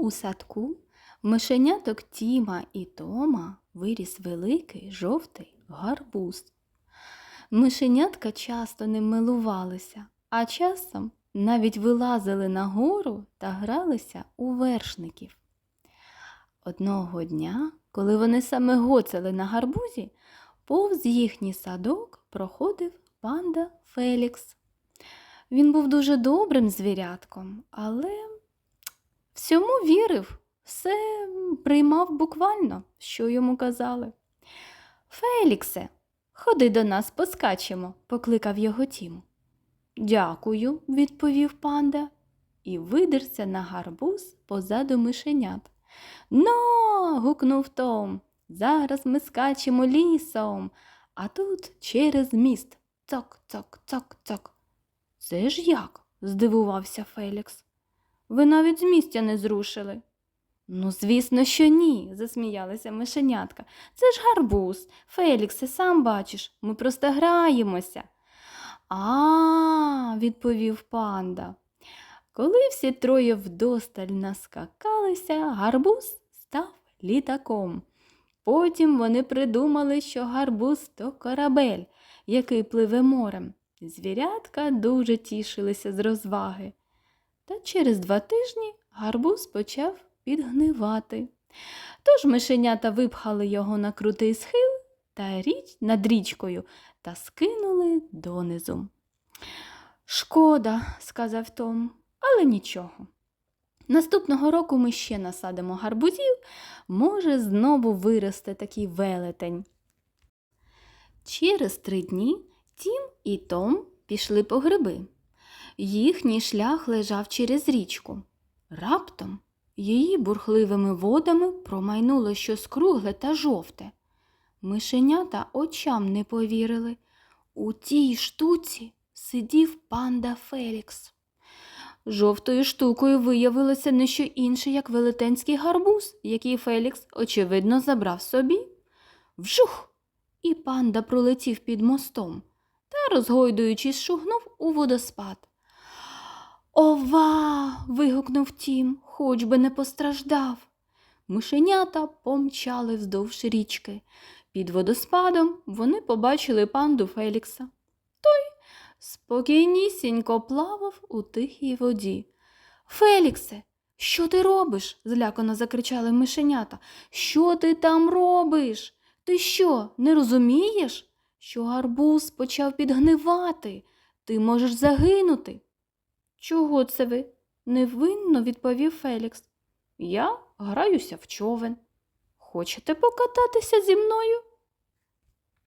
У садку мишеняток Тіма і Тома виріс великий жовтий гарбуз. Мишенятка часто ним милувалися, а часом навіть вилазили на гору та гралися у вершників. Одного дня, коли вони саме гоцали на гарбузі, повз їхній садок проходив панда Фелікс. Він був дуже добрим звірятком, але всьому вірив, все приймав буквально, що йому казали. Феліксе, ходи до нас, поскачемо, покликав його Тім. Дякую, відповів панда і видерся на гарбуз позаду мишенят. Но. гукнув Том. Зараз ми скачемо лісом, а тут через міст. Цок, цок, цок, цок. Це ж як? здивувався Фелікс. Ви навіть з місця не зрушили. Ну, звісно, що ні, засміялася мишенятка. Це ж гарбуз. Феліксе, сам бачиш, ми просто граємося. А, відповів панда. Коли всі троє вдосталь наскакалися, гарбуз став літаком. Потім вони придумали, що гарбуз то корабель, який пливе морем. Звірятка дуже тішилися з розваги. Та через два тижні гарбуз почав підгнивати. Тож мишенята випхали його на крутий схил та річ над річкою та скинули донизу. Шкода, сказав Том, але нічого. Наступного року ми ще насадимо гарбузів, може, знову виросте такий велетень. Через три дні Тім і Том пішли по гриби. Їхній шлях лежав через річку. Раптом її бурхливими водами промайнуло щось кругле та жовте. Мишенята очам не повірили. У тій штуці сидів панда Фелікс. Жовтою штукою виявилося не що інше, як велетенський гарбуз, який Фелікс, очевидно, забрав собі. Вжух! І панда пролетів під мостом та, розгойдуючись, шугнув у водоспад. Ова. вигукнув Тім, хоч би не постраждав. Мишенята помчали вздовж річки. Під водоспадом вони побачили панду Фелікса. Той спокійнісінько плавав у тихій воді. Феліксе, що ти робиш? злякано закричали мишенята. Що ти там робиш? Ти що, не розумієш, що гарбуз почав підгнивати? Ти можеш загинути. Чого це ви? невинно відповів Фелікс. Я граюся в човен. Хочете покататися зі мною?